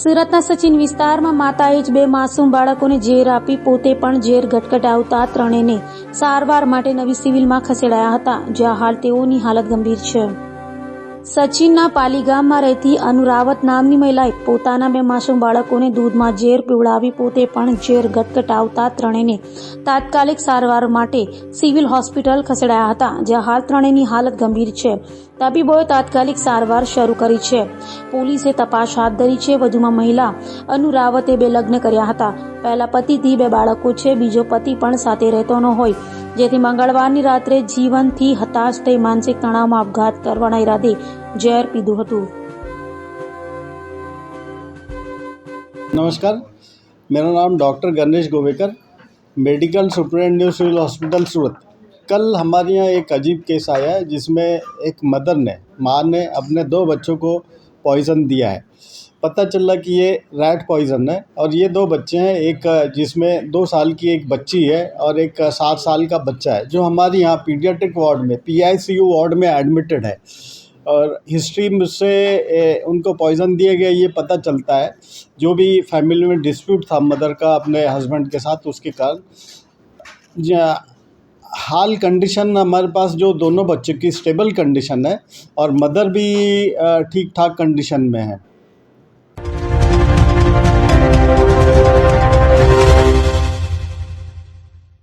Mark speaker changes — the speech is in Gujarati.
Speaker 1: સુરતના સચિન વિસ્તારમાં માતાએ જ બે માસૂમ બાળકોને ઝેર આપી પોતે પણ ઝેર આવતા ત્રણેયને સારવાર માટે નવી સિવિલમાં ખસેડાયા હતા જ્યાં હાલ તેઓની હાલત ગંભીર છે સચિનના પાલીગામમાં રહેતી અનુરાવત નામની મહિલાએ પોતાના બે માસૂમ બાળકોને દૂધમાં ઝેર પીવડાવી પોતે પણ ઝેર ગટગટાવતા ત્રણેયને તાત્કાલિક સારવાર માટે સિવિલ હોસ્પિટલ ખસેડાયા હતા જ્યાં હાલ ત્રણેયની હાલત ગંભીર છે તબીબોએ તાત્કાલિક સારવાર શરૂ કરી છે પોલીસે તપાસ હાથ ધરી છે વધુમાં મહિલા અનુરાવતે બે લગ્ન કર્યા હતા પહેલા પતિથી બે બાળકો છે બીજો પતિ પણ સાથે રહેતો ન હોય જેથી મંગળવારની રાત્રે જીવન થી હતાશ થઈ માનસિક કણામાં આબઘાત કરવાનો ઈરાદો જેર પીધો હતો
Speaker 2: નમસ્કાર મેરો નામ doctor Ganesh Govekar medical superintendent hospital Surat કલ અમારીએ એક અજીબ કેસ આયા છે જિસમે એક મદરને માંને apne do bachcho ko poison दिया है पता चला कि ये रैट पॉइज़न है और ये दो बच्चे हैं एक जिसमें दो साल की एक बच्ची है और एक सात साल का बच्चा है जो हमारे यहाँ पीडियाट्रिक वार्ड में पीआईसीयू वार्ड में एडमिटेड है और हिस्ट्री से उनको पॉइज़न दिया गया ये पता चलता है जो भी फैमिली में डिस्प्यूट था मदर का अपने हस्बैंड के साथ उसके कारण हाल कंडीशन हमारे पास जो दोनों बच्चों की स्टेबल कंडीशन है और मदर भी ठीक ठाक कंडीशन में है